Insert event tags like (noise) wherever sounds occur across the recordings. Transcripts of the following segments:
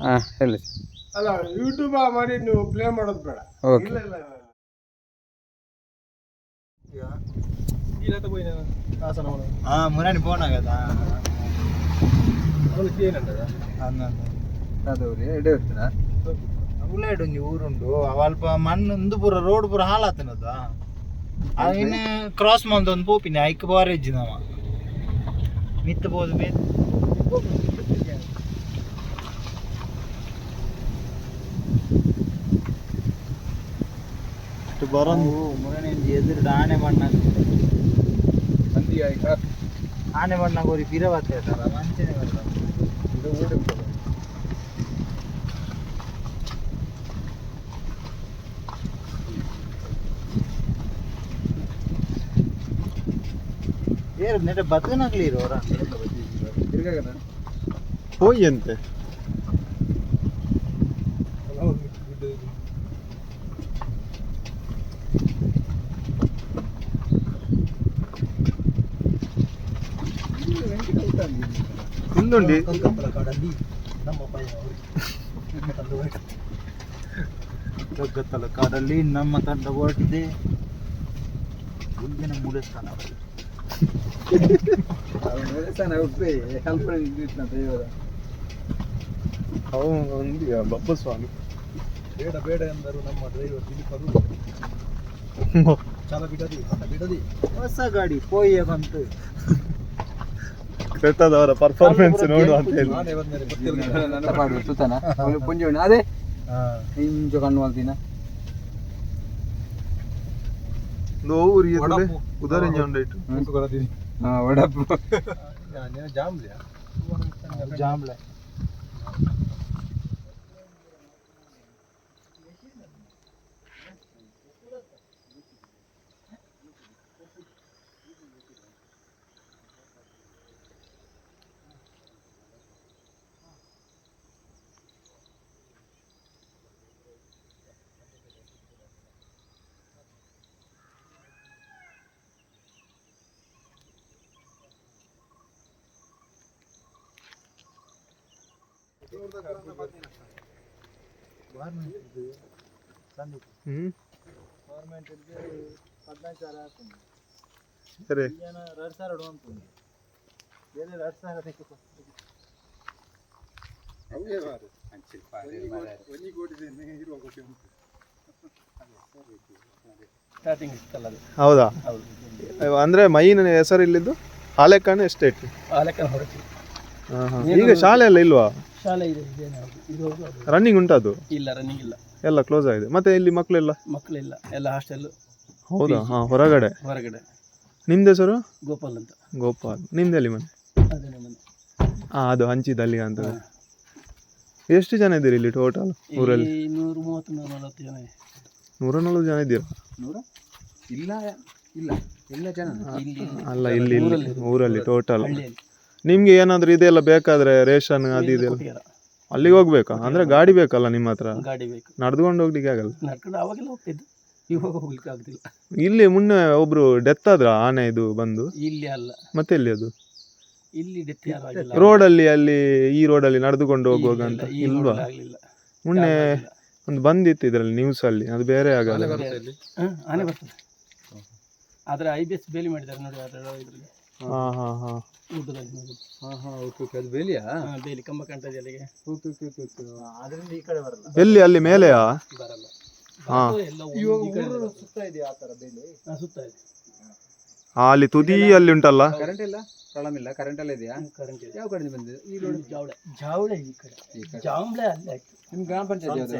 ಹಾಂ ಹೇಳಿ. ಅಲ್ಲ ಯೂಟ್ಯೂಬ್ ಮಾಡಿ ನೀವು ಪ್ಲೇ ಮಾಡೋದು ಬೇಡ. ಓಕೆ ಹಾ ಮುರಾಣಿ ಫೋನ್ ಆಗದ ಅದವ್ರಿ ಎಡೆಯೋಗ್ತೀರಾ ಉಳ್ಳಾಡು ಊರುಂಡು ಅವಲ್ಪ ಮಣ್ಣು ಇಂದು ಪೂರ ರೋಡ್ ಪೂರ ಹಾಳಾತನದ ಅವಿನ ಕ್ರಾಸ್ ಮಂದೊಂದು ಪೋಪಿನಿ ಐಕ್ ಬಾರೇಜ್ ನವ. ಮಿತ್ತ ಬೋದ್ ಬೇ ಬರೋದು ಮುರಣಿ ಎದುರು ಆನೆ ಮಣ್ಣ ಮಂದಿ ಆಯ್ತಾ? ಆನೆ ಮಣ್ಣ ಗೋರಿ ಪಿರವತ್ತೆ ಸರ್ ಮಂಚನೆ ಬರ್ತದೆ. ಇದು ಊರಿರ್ತದೆ ಏರ್ ನೆಟ ಬದುಕನಾಗ್ಲಿ ಇರೋರ ತಿರ್ಗಾಗದ ಹೋಗಿ ತಂದೆ ಹಿಂದುಂಡಿ ಕಗ್ಗತ್ತಲ ಕಾಡಲ್ಲಿ ನಮ್ಮ ತಂಡ ಹೊರಟಿದೆ ಮುಂದಿನ ಮೂಲೆ ಸ್ಥಾನ ಉಪ್ಪಿ ಕಲ್ಪನೆ ಇದ್ದಿತ್ತು ದೈವದ ಅವ ಒಂದು ಬಬ್ಬ ಸ್ವಾಮಿ ಬೇಡ ಬೇಡ ಎಂದರು ನಮ್ಮ ಡ್ರೈವರ್ ದಿಲೀಪರು ಚಾಲ ಬಿಡದಿ ಬಿಡದಿ. ಹೊಸ ಗಾಡಿ ಪೋಯ್ಯ ಬಂತು. (laughs) ಕ್ರೆತಾದವರ ಪರ್ಫಾರ್ಮೆನ್ಸ್ ನೋಡು ಅಂತ ಹೇಳಿ. ಅದೇ? ಕಣ್ಣು ಉದಾಹರಣೆ ಉಂಡಾಯ್ತು ಒಡಪ್ಪು ಜಾಮ್ಲಿಯಾ ಸ್ಟಾರ್ಟಿಂಗ್ ಇತ್ತಲ್ಲ ಹೌದಾ? ಹೌದು ಅಂದ್ರೆ ಮೈನ ಹೆಸರು ಇಲ್ಲಿದ್ದು ಹಾಲೆಕಾನೆ ಎಸ್ಟೇಟ್ ಆ ಲೆಕ್ಕ ಹೊರಟು ಹಾ, ಹಾ. ಈಗ ಶಾಲೆ ಎಲ್ಲ ಇಲ್ವಾ? ಶಾಲೆ ಇದೆ ಇದೇನೆ ಇದು ಹೌದು ಅದು. ರನ್ನಿಂಗ್ ಉಂಟದು ಇಲ್ಲ ರನ್ನಿಂಗ್ ಇಲ್ಲ. ಎಲ್ಲ ಕ್ಲೋಸ್ ಆಗಿದೆ. ಮತ್ತೆ ಇಲ್ಲಿ ಮಕ್ಕಳೆಲ್ಲ ಮಕ್ಕಳಿಲ್ಲ ಎಲ್ಲ ಹಾಸ್ಟೆಲ್ ಹೌದಾ? ಹಾಂ ಹೊರಗಡೆ. ಹೊರಗಡೆ. ನಿಮ್ದು ಹೆಸರು? ಗೋಪಾಲ್ ಅಂತ. ಗೋಪಾಲ್. ನಿಮ್ದೆಲ್ಲಿ ಮನೆ? ಅದೇ ಮನೆ. ಹಾ ಅದು ಹಂಚಿದಲ್ಲಿ ಅಂತ. ಎಷ್ಟು ಜನ ಇದ್ದೀರಿ ಇಲ್ಲಿ ಟೋಟಲ್ ಊರಲ್ಲಿ? ಇಲ್ಲಿ ನೂರು ಮೂವತ್ತು ನೂರ ನಲವತ್ತು ಜನ ಇದೆ. ನೂರ ನಲ್ವತ್ತು ಜನ ಇದ್ದೀರಾ? ನೂರ? ಇಲ್ಲ ಇಲ್ಲ. ಇಲ್ಲ ಜನ ಅಲ್ಲ ಇಲ್ಲಿ ಇಲ್ಲಿ. ಊರಲ್ಲಿ. ಟೋಟಲ್ ಹಳ್ಳಿಯಲ್ಲಿ. ನಿಮ್ಗೆ ಏನಾದ್ರು ಇದೆಲ್ಲ ಬೇಕಾದ್ರೆ ರೇಷನ್ ಅದು ಇದೆಲ್ಲ ಕೊಟ್ಟಿಗೆರ. ಅಲ್ಲಿಗೆ ಹೋಗ್ಬೇಕಾ? ಅಂದ್ರೆ ಗಾಡಿ ಬೇಕಲ್ಲ ನಿಮ್ಮ ಹತ್ರ? ಗಾಡಿ ಬೇಕು. ನಡ್ಕೊಂಡು ಹೋಗ್ಲಿಕ್ಕೆ ಆಗಲ್ಲ? ನಡ್ಕೊಂಡು ಅವಾಗೆಲ್ಲ ಹೋಗ್ತಿದ್ದು. ಇವಾಗ ಹೋಗ್ಲಿಕ್ಕೆ ಆಗುದಿಲ್ಲ ಇಲ್ಲಿ ಮುನ್ನೆ ಒಬ್ರು ಡೆತ್ ಆದ್ರ ಆನೆ ಇದು ಬಂದು? ಇಲ್ಲಿ ಅಲ್ಲ. ಮತ್ತೆ ಎಲ್ಲಿ ಅದು? ಇಲ್ಲಿ ಡೆತ್ ಯಾರು ಆಗಿಲ್ಲ. ರೋಡ್ ಅಲ್ಲಿ ಈ ರೋಡಲ್ಲಿ ನಡೆದುಕೊಂಡು ಹೋಗುವಾಗ ಅಂತ? ಈ ಇಲ್ವಾ? ರೋಡಲ್ಲಿ ಆಗ್ಲಿಲ್ಲ. ಮೊನ್ನೆ ಒಂದು ಬಂದಿತ್ತು ಇದ್ರಲ್ಲಿ ನ್ಯೂಸ್ ಅಲ್ಲಿ. ಅದು ಬೇರೆ ಆಗಲ್ಲ. ಹ, ಆನೆ ಬರ್ತದೆ. ಆದ್ರೆ ಐ ಬಿ ಎಸ್ ಬೇಲಿ ಮಾಡಿದ್ದಾರೆ ನೋಡಿ ಅದರ ಇದ್ರಲ್ಲಿ ಹಾ ಹಾ ಹಾ. ಗುಡ್ಡದಲ್ಲಿ ನೋಡಿ. ಹಾಂ ಹಾಂ ಓಕೆ ಓಕೆ. ಅದು ಬೇಲಿಯಾ? ಹ, ಬೇಲಿ. ಕಂಬ ಕಾಣ್ತದೆ ಅಲ್ಲಿಗೆ. Okay okay okay okay. ಅದರಿಂದ ಈ ಕಡೆ ಬರಲ್ಲ. ಎಲ್ಲಿ ಅಲ್ಲಿ ಮೇಲೆಯಾ? ಬರಲ್ಲ. ಹಾ. ಎಲ್ಲ ಒಂದು ಇವಾಗ ಈ ಕಡೆ ಊರು ಬರ್ತದೆ. ಸುತ್ತ ಇದೆ ಆ ಥರ ಬೇಲಿ? ಹ, ಸುತ್ತ ಇದೆ. ಆ, ಅಲ್ಲಿ ತುದಿ ಅಲ್ಲಿ ಉಂಟಲ್ಲ? ಕರೆಂಟ್ ಇಲ್ಲ? ಪ್ರಾಬ್ಲಮ್ ಇಲ್ಲ? ಕರೆಂಟ್ ಎಲ್ಲ ಇದೆಯಾ? ಕರೆಂಟ್ ಇದೆ. ಯಾವ ಕಡೆ ಬಂದಿದೆ? ಈ ನೋಡಿ ಜಾವಳೆ. ಜಾವಳೆ ಈ ಕಡೆ. ಜಾಂಬ್ಳೆ ಅಲ್ಲೇ ಆಯ್ತು. ನಿಮ್ಮ ಗ್ರಾಮ ಪಂಚಾಯತ್ ಯಾವುದು?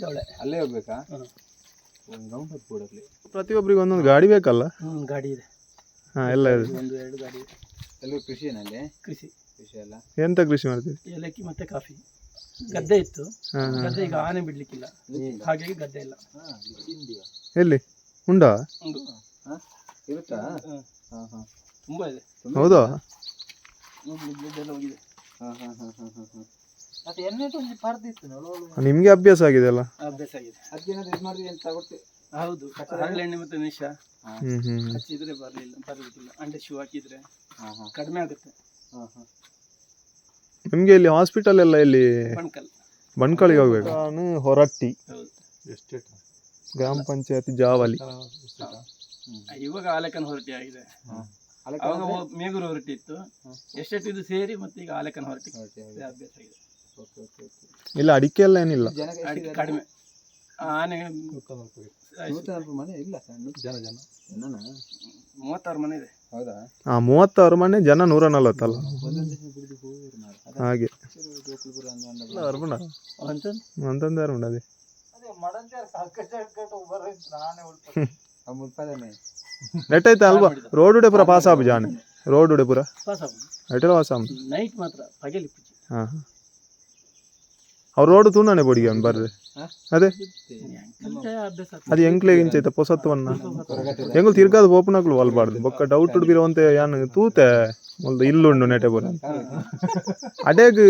ಜಾವಳೆ. ಅಲ್ಲೇ ಹೋಗ್ಬೇಕಾ. ಒಂದು ರೌಂಡ್ ಕೊಡಕ್ಲಿ ಪ್ರತಿಯೊಬ್ಬರಿಗೆ ಒಂದೊಂದು ಗಾಡಿ ಬೇಕಲ್ಲ? ಹ್ಮ್ ಗಾಡಿ ಇದೆ. ಹಾ ಎಲ್ಲ ಇದೆ. ಒಂದು ಎರಡು ಗಾಡಿ. ಇದೆ ಎಲ್ಲೂ ಕೃಷಿನಲ್ಲಿ ಕೃಷಿ. ಕೃಷಿ ಎಲ್ಲ. ಎಂತ ಕೃಷಿ ಮಾಡ್ತೀವಿ ಏಲಕ್ಕಿ ಮತ್ತೆ ಕಾಫಿ. ಗದ್ದೆ ಇತ್ತು. ಗದ್ದೆ ಈಗ ಆನೆ ಬಿಡ್ಲಿಕ್ಕಿಲ್ಲ. ಹಾಗಾಗಿ ಗದ್ದೆ ಇಲ್ಲ. ಎಲ್ಲಿ? ಉಂಡಾ? ಉಂಡು. ಇರುತ್ತಾ. ಹಾಂ ಹಾಂ. ತುಂಬಾ ಇದೆ. ಹೌದಾ? ಒಂದು ಹೋಗಿದೆ. ಹಾಂ ಹಾಂ ಹಾಂ ಹಾಂ ಹಾಂ ಹಾಂ. ಮತ್ತೆ ಎಣ್ಣೆ ಒಂದು ಪರ್ದಿತ್ತು ನಿಮ್ಗೆ ಅಭ್ಯಾಸ ಆಗಿದೆ ಅಲ್ಲ? ಅಭ್ಯಾಸ ಆಗಿದೆ. ಅದಕ್ಕೇನಾದ್ರು ಇದು ಮಾಡಿದ್ವಿ ಅಂತ ತಗೊಳ್ತೆ ಹೌದು ಹರಳೆಣ್ಣೆ ಮತ್ತೆ ಹ್ಮ್. ಹಚ್ಚಿದ್ರೆ ಬರಲಿಲ್ಲ ಬರಲಿಕ್ಕಿಲ್ಲ ಅಂಡೆ ಶೂ ಹಾಕಿದ್ರೆ ಕಡಿಮೆ ಆಗುತ್ತೆ. ನಿಮ್ಗೆ ಇಲ್ಲಿ ಹಾಸ್ಪಿಟಲ್ ಎಲ್ಲ ಇಲ್ಲಿ ಪಣ್ಕಲ್ ಬಣ್ಕಳಿಗೆ ಹೋಗ್ಬೇಕು? ನಾನು ಹೊರಟ್ಟಿ. ಗ್ರಾಮ ಪಂಚಾಯತ್ ಜಾವಲಿ ಇವಾಗ ಆಲೇಕನ್ ಹೊರಟಿ ಆಗಿದೆ. ಆಲಕನ ಅವಾಗ ಮೇಗೂರು ಹೊರಟಿ ಇತ್ತು ಇದು ಸೇರಿ ಮತ್ತೆ ಈಗ ಆಲೇಕನ್ ಹೊರಟಿ ಇದು ಅಭ್ಯಾಸ ಆಗಿದೆ. ಇಲ್ಲ ಅಡಿಕೆ ಎಲ್ಲ ಏನಿಲ್ಲ. ಕಡಿಮೆ. ಆನೆ ನೂತನ ಮನೆ ಇಲ್ಲ ಸಣ್ಣ ಜನ ಜನ. ಜನನ ಮೂವತ್ತಾರು ಮನೆ ಇದೆ. ಹೌದಾ? ಆ ಮೂವತ್ತಾರು ಮನೆ ಜನ ನೂರ ನಲವತ್ತಲ್ಲ? ಒಂದೊಂದು ದಿನ ಬಿಡಿದು ಹೋಗಿರು ಮಾರ್ರೆ. ಅದ ಹಾಗೆ. ಜೋಕುಲ್ಪುರ ಅಂದ ಅಂದ ಇಲ್ಲ, ಅರ್ಬುಣ ಅಂತ ಅಂತಂದು ಯಾರು ಉಂಟು ಅದೇ. ಅದೇ ಮಡಂತ್ಯಾರ ಕಕ್ಕಸ ಕಟ್ಟು ಬರೋದು ನಾನೇ ಉಳ್ಪ ಆ ಮುಲ್ಪದನೆ ನೆಟ್ಟೈತೆ ಅಲ್ವಾ? ರೋಡ್ ಉಡೆ ಪೂರ ಪಾಸ್ ಆಪು ಜಾನೆ. ರೋಡ್ ಉಡೆ ಪೂರ ಪಾಸ ಅಟೆಲ್ಲ ಪಾಸ್ ಆಮ್ ನೈಟ್ ಮಾತ್ರ ಪಗಲಿ ಪೂಜೆ ಹಾಂ ಹಾಂ. ಅವ್ರು ರೋಡ್ ತೂಂಡನೆ ಬೋಡಿಗೆ ಅವ್ನು ಬರ್ರಿ ಅದೇ. ಅದು ಎಂಕ್ಲೆ ಇಂಚೈತೆ ಪೊಸತ್ವನ್ನ? ಎಂಗುಲ್ ತಿರ್ಗಾದ ಓಪನಕ್ಲು ಒಲ್ಬಾರ್ದು ಬೊಕ್ಕ ಡೌಟ್ ಬಿರೋಂತೆ ಯಾನ್ ತೂತೆ ಮೊಲ್ದು ಇಲ್ಲುಂಡು ನೆಟೆ ಬರ ಅಡೆಗ್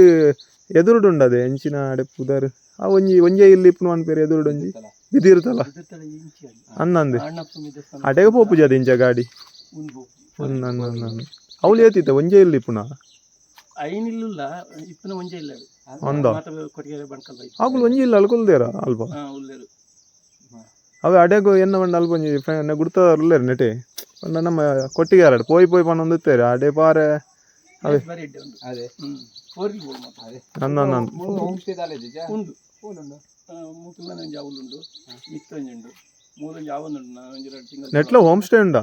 ಎದುರುಡುಂಡು ಅದೇ ಎಂಚಿನ ಅಡೆ ಪುದರ್. ಆ ಒಂಜಿ ಒಂಜೆ ಇಲ್ಲಿ ಇಪ್ಪು ಅನ್ಪೇರು ಎದುರುಡು ಒಂಜಿ ಬಿದಿರ್ತಲ್ಲ. ಅನ್ನಂದೆ ಅಡೆಗೆ ಪೋಪುಜಿ ಅದು ಇಂಚ ಗಾಡಿ. ಅನ್ನ ಅವಳು ಏತಿತ್ತ ಒಂಜೆ ಇಲ್ಲಿ ಇಪ್ಪುನ ಐನಿಲ್ಲ ಇಪ್ಪನ ಒಂಜೆ ಇಲ್ಲ ಅದು. ಒಂದ ಮಾತ ಕೊಟ್ಟಿಗೆ ಬಣ್ಕಲ್ ಬೈ ಆಗುಲು ಒಂಜಿ ಇಲ್ಲ ಅಲ್ಕೊಲ್ದೇರ ಅಲ್ಪ ಹಾ ಉಲ್ಲೇರು ಅವೇ ಅಡೆಗು ಎನ್ನ ಬಂಡ ಅಲ್ಪ ಒಂಜಿ ಫ್ರೆಂಡ್ ಗುಡ್ತದಾರು ನೆಟೆ ಪಂಡ ನಮ್ಮ ಕೊಟ್ಟಿಗೆ ಎರಡು ಪೋಯ್ ಪೋಯ್ ಪಣ್ಣ ಒಂದುತ್ತೇರೆ ಅಡೆ ಪಾರೆ ಬರೀ ಇಡ್ಡೆ ಉಂಟು ಅದೇ ಹ್ಮ್ ಫೋರ್ಗಿ ಬೋಲ್ ಮಾತ್ರ ಅದೇ ನನ್ನ ನನ್ನ ಹೋಮ್ ಸ್ಟೇ ಕಾಲೇಜ್ ಉಂಡು ಫೋನುಂಡು ಮೂಕಿಲ್ಲ ಒಂಜಿ ಅವಲುಂಡು ಮಿತ್ತ ಒಂಜಿ ಉಂಡು ಮೂರೊಂಜಿ ಆವೊಂದುಂಡು ನಾ ಒಂಜಿ ಎರಡು ತಿಂಗಳು ನೆಟ್ಲ ಹೋಮ್ ಸ್ಟೇ ಉಂಡಾ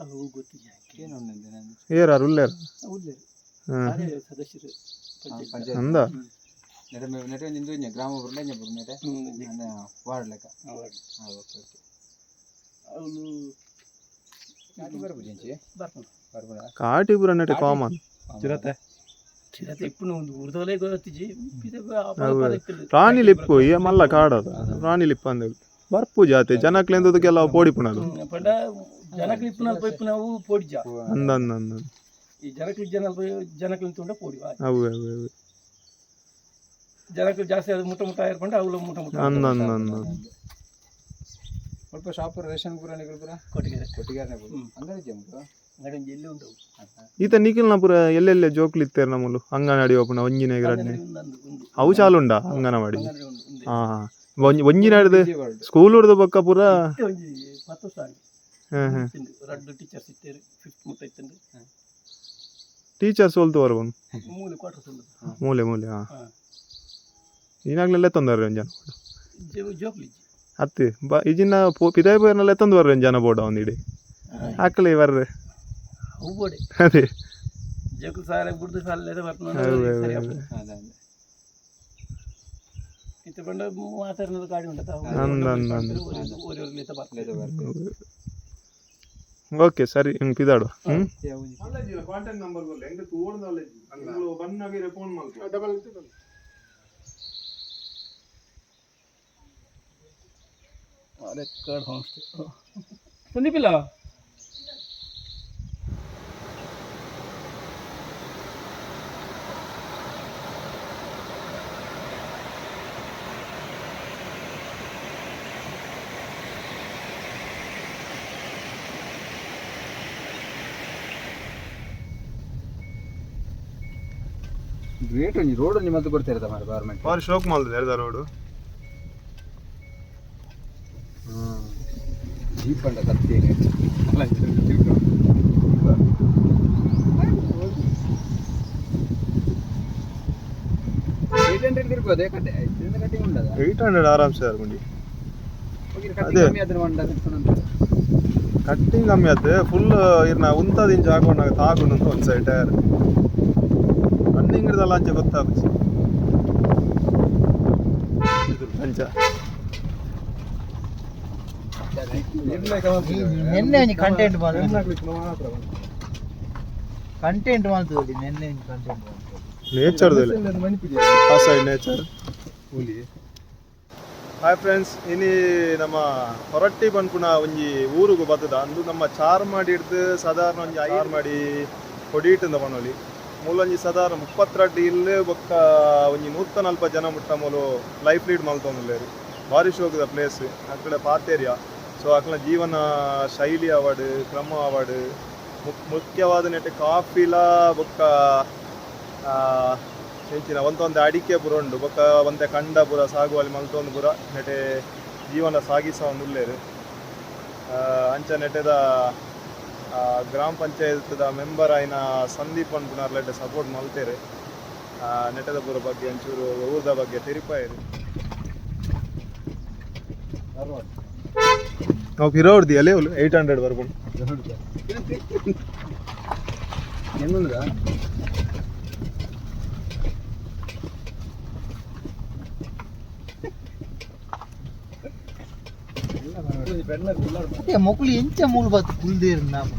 ಅದು ಗೊತ್ತಿಲ್ಲ ಏರಾರು ಉಲ್ಲೇರ ಅದೇ ಸದಸ್ಯರು? ಪಂಚಾಯ್ತಿ. ಅಂದ? ಗ್ರಾಮ ವಾರ್ಡ್ ಲೆಕ್ಕ. ಹೌದು. ಹಾಂ ಓಕೆ ಓಕೆ. ಅವನು ನಾಟಿ ಬರ್ತಾನೆ ಕಾಮನ್. ಚಿರತೆ. ಚಿರತೆ ಇಪ್ಪು ಒಂದು ಉರ್ದೋಲೆ ಗೊತ್ತಿಜಿ ಹೌದು. ಪ್ರಾಣಿ ಲಿಪ್ಪು ಏ ಮಲ್ಲ ಕಾಡದ. ಪ್ರಾಣಿ ಲಿಪ್ಪು ಅಂದೇಳಿ ಬರ್ಪು ಜಾತೆ ಜನಕ್ಲೆಂದದಕ್ಕೆಲ್ಲ ಪೋಡಿಪುಣದು ಪಂಡ ಜನಕ್ಲಿ ಇಪ್ಪುನ ಪೈಪು ನಾವು ಪೋಡಿಜ ಅಂದ ಅಂದ ಈ ಜನಕ್ಲಿ ಜನ ಜನಕ್ಲಿ ತುಂಡ ಪೋಡಿ ಅವು ಅವು ಅವು. ಜನಕ್ಲಿ ಜಾಸ್ತಿ ಅದು ಮುಟ್ಟ ಮುಟ್ಟ ಮುಟ್ಟ ಮುಟ್ಟ ಅಂದ ಅಂದ ಅಂದ ಸ್ವಲ್ಪ ಶಾಪ್ ರೇಷನ್ ಪುರ ಕೊಟ್ಟಿಗೆ ಅಂಗಡಿ ಜಂಬು ಈತ ನಿಖಿಲ್ನ ಪುರ ಎಲ್ಲೆಲ್ಲೆ ಜೋಕ್ಲಿ ಇತ್ತೇರ್ ನಮ್ಮಲು? ಅಂಗನವಾಡಿ ಓಪನ ಒಂಜಿನ ಅವು ಚಾಲುಂಡ ಅಂಗನವಾಡಿ ಹಾ ಹಾ. ಒಂಜಿ ಒಂಜಿನ ಹಿಡ್ದು ಸ್ಕೂಲ್ ಹಿಡ್ದು ಬೊಕ್ಕ ಪೂರ? ಒಂಜಿ ಪತ್ತು ಹ್ಮ್ ಹ್ಮ್ ರಡ್ಡು ಟೀಚರ್ಸ್ ಇತ್ತೇರು ಫಿಫ್ತ್ ಮುಟ್ಟ ಇತ್ತಂದು. ಟೀಚರ್ಸ್ ಹೋಲ್ತು ಬರ್ಬನ್? ಮೂಲೆ ಕ್ವಾರ್ಟರ್ಸ್ ಮೂಲೆ ಮೂಲೆ ಹಾ. ಈನಾಗ್ಲೆಲ್ಲ ತೊಂದರೆ ಜನ ಜೋಕ್ಲಿ ಹತ್ತಿ ಬ ಇಜಿನ ಪೋ ಪಿದಾಯ ಪೋರ್ನೆಲ್ಲ ತಂದು ಬರ್ರಿ ಜನ ಬೋಡ ಒಂದಿಡಿ ಹಾಕ್ಲಿ ಬರ್ರಿ. ಅವು ಬೋಡೆ ಅದೇ. ಜೋಕ್ಲಿ ಸಾಲ ಗುಡ್ದು ಸಾಲ ಬರ್ತಾನೆ ಓಕೆ ಸರಿ ಹಿಂಗೆ ಪಿದಾಡು ಹ್ಞೂ ಕಾಂಟ್ಯಾಕ್ಟ್ ನಂಬರ್ ಹೆಂಗೆ ಫೋನ್ ಮಾಡ್ತೀವಿ ರೆಕಾರ್ಡ್ ಹೋಮ್ ಸ್ಟೇ ಸಂದೀಪಿಲ್ಲ ಗ್ರೇಟ್ ಒಂಜಿ ರೋಡ್ ಒಂಜಿ ಮತ್ತೆ ಕೊಡ್ತಿರದ ಮಾರ ಗೌರ್ಮೆಂಟ್ ಬಾರಿ ಶೋಕ್ ಮಾಡ್ತದೆ ಎರ್ದ ರೋಡು ಜೀಪ್ ಅಂಡ ಕತ್ತಿ ಅಲ್ಲ ಏಟ್ ಹಂಡ್ರೆಡ್ ಇರ್ಬೋದು ಕಟ್ಟೆ ಇದರಿಂದ ಕಟ್ಟಿಂಗ್ ಏಯ್ಟ್ ಹಂಡ್ರೆಡ್ ಆರಾಮ್ಸೆ ಅರ್ಕೊಂಡಿ ಕಟ್ಟಿಂಗ್ ಕಮ್ಮಿ ಆದ್ರೆ ಫುಲ್ ಇರ್ನ ಉಂತದ ಇಂಚ ಹಾಕೊಂಡಾಗ ತಾಕೊಂಡು ಅಂತ ಒಂದು ಸೈಡ್ ಟೈರ್ ರನ್ನಿಂಗ್ ಹಿಡ್ದಲ್ಲ ಅಂಚೆ ಗೊತ್ತಾಗುತ್ತೆ. ಇದು ಅಂಚ ನಿನ್ನೆ ಒಂಜಿ ಕಂಟೆಂಟ್ ಕಂಟೆಂಟ್ ಮಾಡ್ತದೆ ನಿನ್ನೆ ಒಂಜಿ ಕಂಟೆಂಟ್ ನೇಚರ್ದಲ್ಲಿ ಆ ಸೈಡ್ ನೇಚರ್ ಹಾಯ್ ಫ್ರೆಂಡ್ಸ್ ಇನಿ ನಮ್ಮ ಹೊರಟ್ಟಿ ಬಂದ್ಪುಣ ಒಂಜಿ ಊರುಗು ಬತ್ತದ ಅಂದು ನಮ್ಮ ಚಾರ್ ಮಾಡಿ ಹಿಡ್ದು ಸಾಧಾರಣ ಒಂಜಿ ಐದು ಮಾಡಿ ಹೊಡೀಟಂದ ಬನ್ನೊಲಿ ಮೂಲೊಂಜಿ ಸದಾರ ಮುಪ್ಪತ್ತರಡ್ಡಿ ಇಲ್ಲಿ ಬೊಕ್ಕ ಒಂಜಿ ನೂತ ನಲ್ಪ ಜನ ಮುಟ್ಟ ಮೂಲು ಲೈಫ್ ಲೀಡ್ ಮಲ್ತೊಂದುಲ್ಲೇರು ಬಾರಿ ಶೋಕದ ಪ್ಲೇಸ್ ಅಕ್ಕಡೆ ಪಾತೇರಿಯಾ ಸೊ ಅಕ್ಕಲ ಜೀವನ ಶೈಲಿ ಅವಾರ್ಡ್ ಕ್ರಮ ಅವಾರ್ಡ್ ಮುಖ್ಯವಾದ ನೆಟ್ಟೆ ಕಾಫಿಲ ಬೊಕ್ಕ ಹೆಂಚಿನ ಒಂದೊಂದು ಅಡಿಕೆ ಪುರ ಉಂಡು. ಬೊಕ್ಕ ಒಂದೆ ಕಂಡ ಪುರ ಸಾಗುವಲ್ಲಿ ಮಲ್ತೊಂದು ಪುರ ನೆಟೆ ಜೀವನ ಸಾಗಿಸ ಆ, ಅಂಚ ನೆಟೆದ ಆ, ಗ್ರಾಮ ಪಂಚಾಯತ್ದ ಮೆಂಬರ್ ಆಯ್ನ ಸಂದೀಪ್ ಅನ್ ಲೆಟ್ ಸಪೋರ್ಟ್ ಮಲ್ತೇರೆ ನೆಟದ ಪುರ ಬಗ್ಗೆ ಒಂಚೂರು ಊರ್ದ ಬಗ್ಗೆ ತಿರುಪಾಯಿರಿ ನಾವು ಪಿರೋಡ್ದಿ ಅಲ್ಲೇ ಏಯ್ಟ್ ಹಂಡ್ರೆಡ್ ಎನ್ನುಂದ್ರ ಮೊಕ್ಳು ಎಂಚ ಮೂಲು ಬತ್ತು ಕುಲ್ದೇರು ನಾವು?